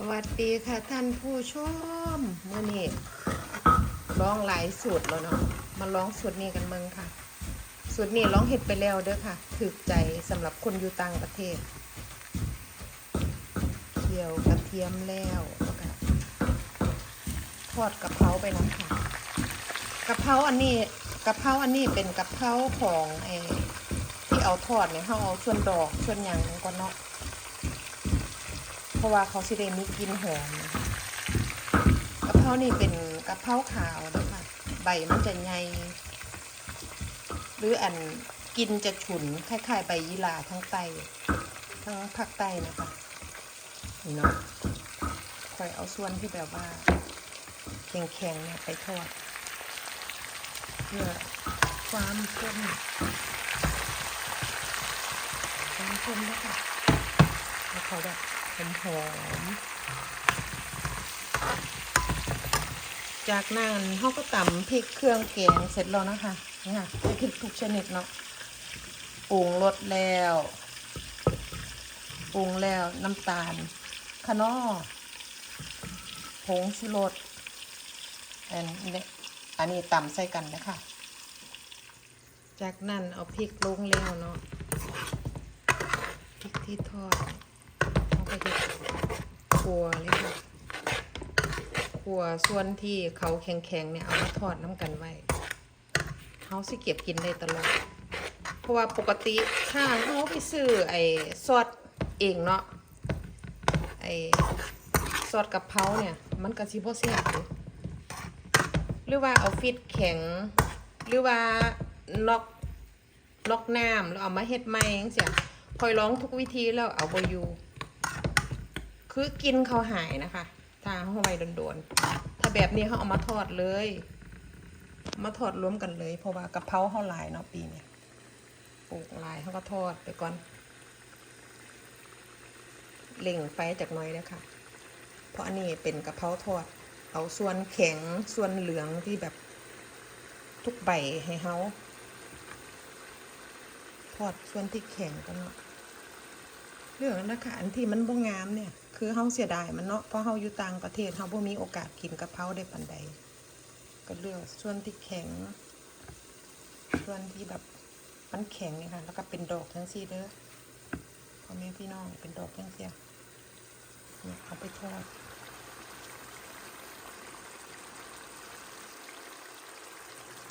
สวัสดีค่ะท่านผู้ชมเมื่อนี้ร้องหลายสูตรแล้วเนาะมาร้องสูตรนี้กันมืองค่ะ สูตรนี้ร้องเห็ดไปแล้วเด้อค่ะถึกใจสำหรับคนอยู่ต่างประเทศเคี่ยวกระเทียมแล้วก็ทอดกะเพราไปน้ำค่ะกะเพราอันนี้กะเพราอันนี้เป็นกะเพราของไอ้ที่เอาทอดเนี่ยเขาเอาส่วนดอกส่วนยังก่อนเนาะ ราะว่าเขาสิได้มีกลิ่นหอมนะคะกะเพรานี่เป็นกะเพราขาวนะคะใบมันจะใหญ่หรืออันกินจะฉุนคล้ายๆใบยีราทั้งไตทั้งภาคใต้นะคะมีเนาะคอยเอาส่วนที่แบบว่าแข็งๆเนี่ยไปทอดเพื่อความเข้นความเข้นนะคะแล้วเขาแบบ หอมหอมจากนั้นเขาก็ตำพริกเครื่องแกงเสร็จแล้วนะคะนี่ค่ะพริกทุกชนิดเนาะปรุงรสแล้วปรุงแล้วน้ำตาลขนอผงชูรสอันนี้อันนี้ตำใส่กันนะคะ จากนั้นเอาพริกลงแล้วเนาะพริกที่ทอด เอาไปที่ขัวเลยค่ะขัวส่วนที่เขาแข็งๆเนี่ยเอามาทอดน้ำกันไว้เขาสิเก็บกินได้ตลอด เพราะว่าปกติถ้าเขาไปซื้อไอ้ซอสเองเนาะไอ้ซอสกะเพราเนี่ย มันก็สิบ่แซ่บอยู่หรือว่าเอาฟิตแข็ง หรือว่าน็อกน็อกน้ำแล้วเอามาเฮ็ดใหม่จังซี่คอยร้องทุกวิธีแล้วเอาบ่อยู่ คือกินเขาหายนะคะ ถ้าเขาไว้โดนๆ ถ้าแบบนี้เขาเอามาทอดเลยเอามาทอดรวมกันเลย เพราะว่ากะเพราเขาหลายเนาะปีนี้ปลูกหลายเขาก็ทอดไปก่อนเล่งไฟจากน้อยเลยค่ะ เพราะอันนี้เป็นกะเพราทอด เอาส่วนแข็งส่วนเหลืองที่แบบทุกใบให้เขาทอดส่วนที่แข็งก็เนาะ เรื่องนะคะอันที่มันบ่งามเนี่ย คือเฮาเสียดายมันเนาะเพราะเฮาอยู่ต่างประเทศเฮาบ่มีโอกาสกินกะเพราได้ปานใดก็เลือกส่วนที่แข็ง ส่วนที่แบบมันแข็งนี่ค่ะ แล้วก็เป็นดอกทั้งซี่เด้อพ่อแม่พี่น้องเป็นดอกทั้งเสียเนี่ยเอาไปทอด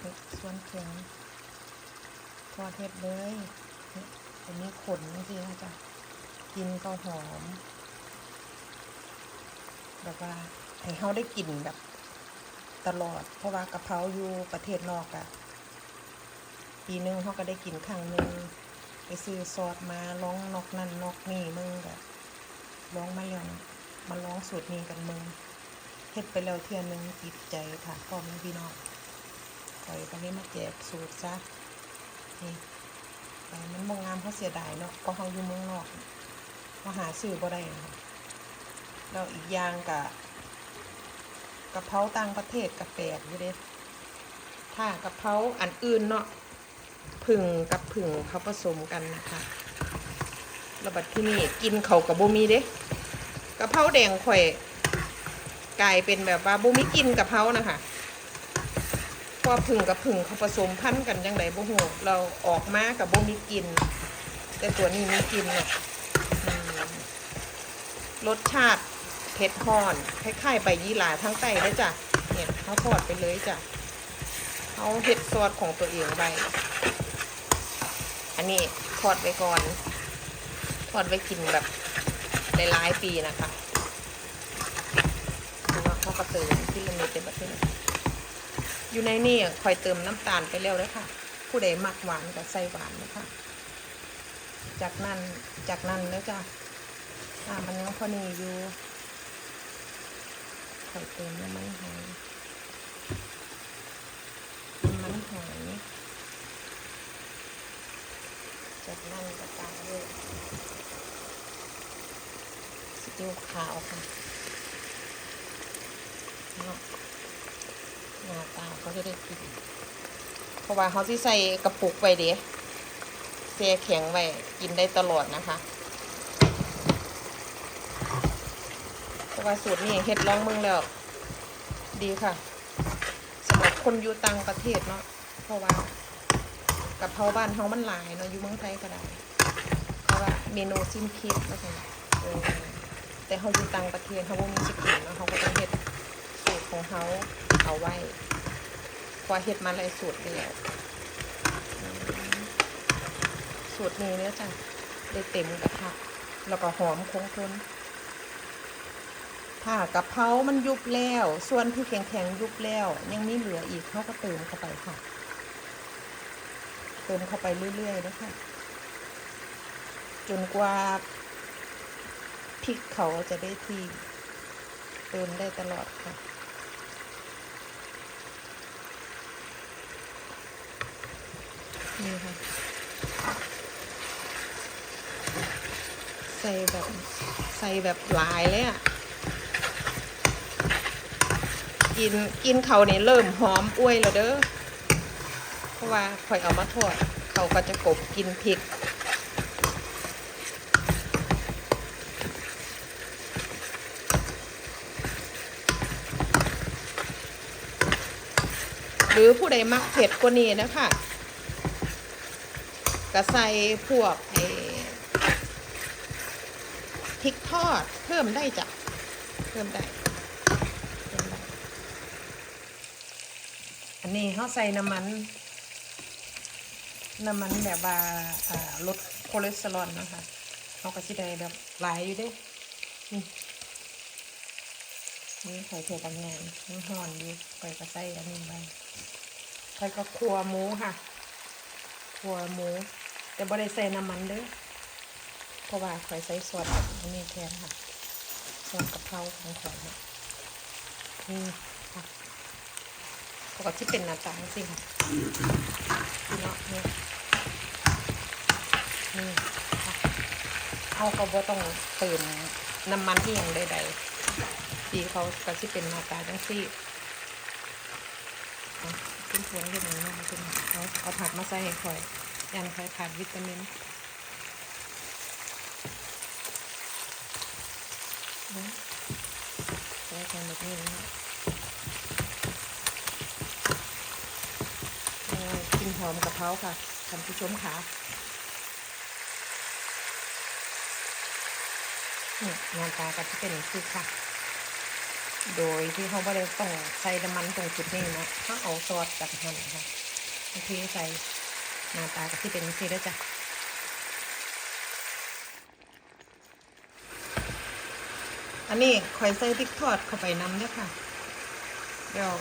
เนี่ยส่วนแข็งทอดเฮ็ดเลยเนี่ยอันนี้ขนจริงๆนะจ๊ะ กินก็หอม แบบว่าให้เขาได้กลิ่นแบบ ตลอด เพราะว่ากะเพราอยู่ประเทศนอกอะปีนึงเขาก็ได้กินครั้งหนึ่งไปซื้อซอสมาลองนอกนั่นนอกนี่มึงแบบลองมาแล้วมาลองสูตรนี้กันมึงเฮ็ดไปแล้วเทื่อนึงติดใจค่ะพ่อแม่พี่น้องปล่อยตอนนี้มาแจกสูตรซะนี่แต่มันมองงามเขาเสียดายเนาะก็เขาอยู่เมืองนอก มาหาซื้อบ่ได้นะคะแล้วอีกอย่างกะกะเพราต่างประเทศกะแปลกอยู่เด้ถ้ากะเพราอันอื่นเนาะผึ่งกับผึ่งเขาผสมกันนะคะแล้วบัดที่นี่กินเขากับบ่มีเด้กะเพราแดงข่อยกลายเป็นแบบว่าบ่มีกินกะเพรานะคะพราะว่าผึ่งกับผึ่งเขาผสมพันธุ์กันจังไดบ่ฮู้เราออกมากับบ่มีกิน แต่ตัวนี้มีกินเนี่ย รสชาติเผ็ดฮ้อนคล้ายๆใบยี่หร่าทั้งไตเลยจ้ะเนี่ยเขาทอดไปเลยจ้ะเขาเห็ดซอสของตัวเองไปอันนี้ทอดไว้ก่อน ทอดไว้กินแบบหลายๆปีนะคะดูว่าเขาก็เติมที่ละนิดเป็นแบบนี้อยู่ในนี่คอยเติมน้ำตาลไปแล้วเลยค่ะ ผู้ใดมักหวานก็ใส่หวานนะคะ จากนั้นจากนั้นแล้วจ้ะ อ่ามันยังพอนีอยู่คอยเติมน้ำมันหอยมันหอยจากนั้นก็ตามด้วยซีอิ๊วขาวค่ะเนาะหน้าตาเขาจะได้กินเพราะว่าเขาที่ใส่กระปุกไว้เดี๋ยเสียแข็งไว้กินได้ตลอดนะคะ ว่าสูตรนี้เฮ็ดลองเมืองแล้ว ดีค่ะสำหรับคนอยู่ต่างประเทศเนาะเพราะว่ากับเพราบ้านเฮามันหลายเนาะอยู่เมืองไทยก็ได้เพราะว่าเมนูซิมคิดว่าซั่นเออแต่เฮาอยู่ต่างประเทศเฮาบ่มีสกิลเนาะเฮาก็ต้องเฮ็ดสูตรของเฮาเอาไว้พอเฮ็ดมาหลายสูตรแล้วสูตรนี้เนี่ยจ้ะได้เต็มกระทะแล้วก็หอมคงทน ถ้ากะเพรามันยุบแล้ว ส่วนที่แข็งๆยุบแล้ว ยังมีเหลืออีกเขาก็เติมเข้าไปค่ะ เติมเข้าไปเรื่อยๆนะคะจนกว่าพริกเขาจะได้ที่เติมได้ตลอดค่ะนี่ค่ะ ใส่แบบ ใส่แบบหลายเลยอะ กินกินเขานี่เริ่มหอมอ้วยแล้วเด้อเพราะว่าข่อยเอามาทอดเขาก็จะกบกินพริกหรือผู้ใดมักเผ็ดกว่านี้นะคะก็ใส่พวกไอ้พริกทอดเพิ่มได้จ้ะเพิ่มได้ เพิ่มได้ อันนี้เขาใส่น้ำมัน น้ำมันแบบว่าลดคอเลสเตอรอลนะคะเขาก็สิได้แบบหลายอยู่ด้นี่นี่ไข่เผ็ดบางงานมันห่อนอยู่ไข่ก็ใส่อันนี้ไปไข่ก็ครัวหมูค่ะครัวหมู แต่บ่ได้ใส่น้ำมันเด้อเพราะว่าข่อยใส่ซอสอันนี้แทนค่ะซอสกะเพราของข่อยนี่ ปกติเป็นหน้าตาสิค่ะเนาะนี่นี่เอาก็บ่ต้องเติมน้ำมันที่อย่างใดๆที่เขาก็สิเป็นหน้าตาจังซี่เอาเป็นพวงเห็นอย่างนี้เป็นเอาเอาผักมาใส่ให้ข่อยยันข่อยขาดวิตามินใส่กันแบบนี้นะ โอ้ยก ลินหอมกะเพราค่ะท่านผู้ชมค่ะงานตาก็จะเป็นคือค่ะ โดยที่เขาไม่ได้ต้องใส่น้ำมันตรงจุดนี้นะเขาเอาซอสจากหั่นค่ะบางทีใส่งานตาก็ที่เป็นคือได้วจ้ะอันนี้คอยใส่พริกทอดเข้าไปน้ำด้วยค่ะ เดี๋ยว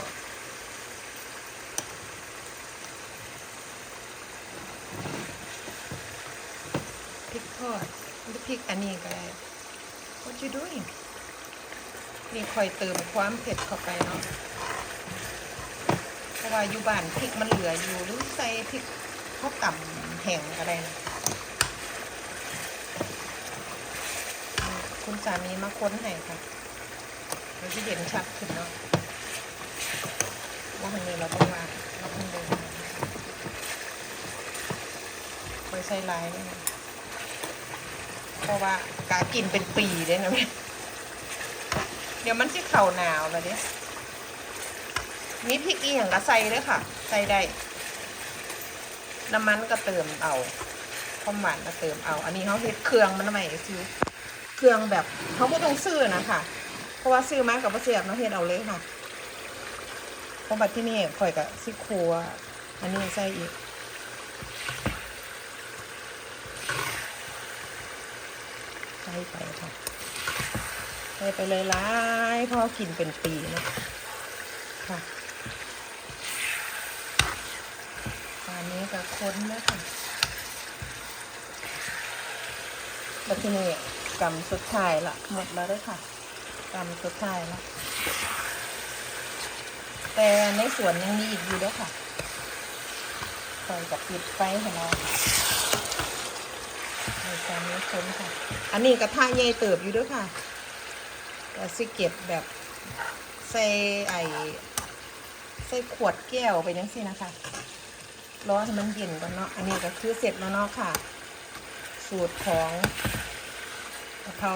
พริกทอดหรือพริกอันนี้ก็ได้ What you doing นี่คอยเติมความเผ็ดเข้าไปเนาะเพราะว่าอยู่บ้านพริกมันเหลืออยู่หรือใส่พริกเขาต่ำแห้งอะไรนะคุณสามีมาค้นให้ค่ะเดี๋ยวที่เห็นชัดขึ้นเนาะว่าทางนี้เราต้องมาเราต้องเดินมาคอยใส่ลายด้วยนะ เพราะว่ากากินเป็นปีเลยนะแม่เดี๋ยวมันจะเข่าหนาวแล้วเนี่ยมีพริกอีหยังก็ใส่เลยค่ะ ใส่ได้ น้ำมันก็เติมเอาความหวานก็เติมเอา อันนี้เขาเฮ็ดเครื่องมันทำไมซื้อเครื่องแบบเขาก็ต้องซื้อนะคะเพราะว่าซื้อมากับเสียบเนาะเฮ็ดเอาเลยค่ะเพราะบัดที่นี่ข่อยกับซิครัว อันนี้ใส่อีก ใส่ ไปค่ะใส่ไปเลยหลายๆเพราะกินเป็นปีนะค่ะอันนี้ก็ค้นแล้วค่ะแล้วที่นี้กำสุดท้ายละหมดแล้วด้วยค่ะกำสุดท้ายละแต่ในสวนยังมีอีกอยู่ด้วยค่ะใส่กับปิดไฟของเรา ในจานนี้คนค่ะ อันนี้กระทะใหญ่เติบอยู่ด้วยค่ะแต่สิเก็บแบบใส่ไอใส่ขวดแก้วไปยังสินะคะรอให้มันเย็นก่อนเนาะ อันนี้ก็คือเสร็จแล้วเนาะค่ะ สูตรของกะเพรา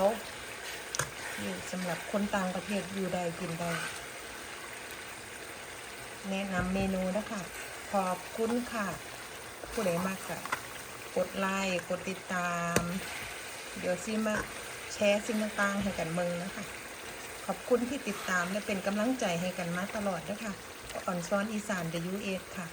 นี่สำหรับคนต่างประเทศอยู่ได้กินได้แนะนำเมนูนะคะขอบคุณค่ะ ผู้ใดมากกะ กดไลค์กดติดตาม เดี๋ยวซิมาแชร์สิ่งต่างๆให้กันเมืองนะคะ ขอบคุณที่ติดตามและเป็นกำลังใจให้กันมาตลอดนะคะอ่อนซ้อนอีสานเดยูเอค่ะ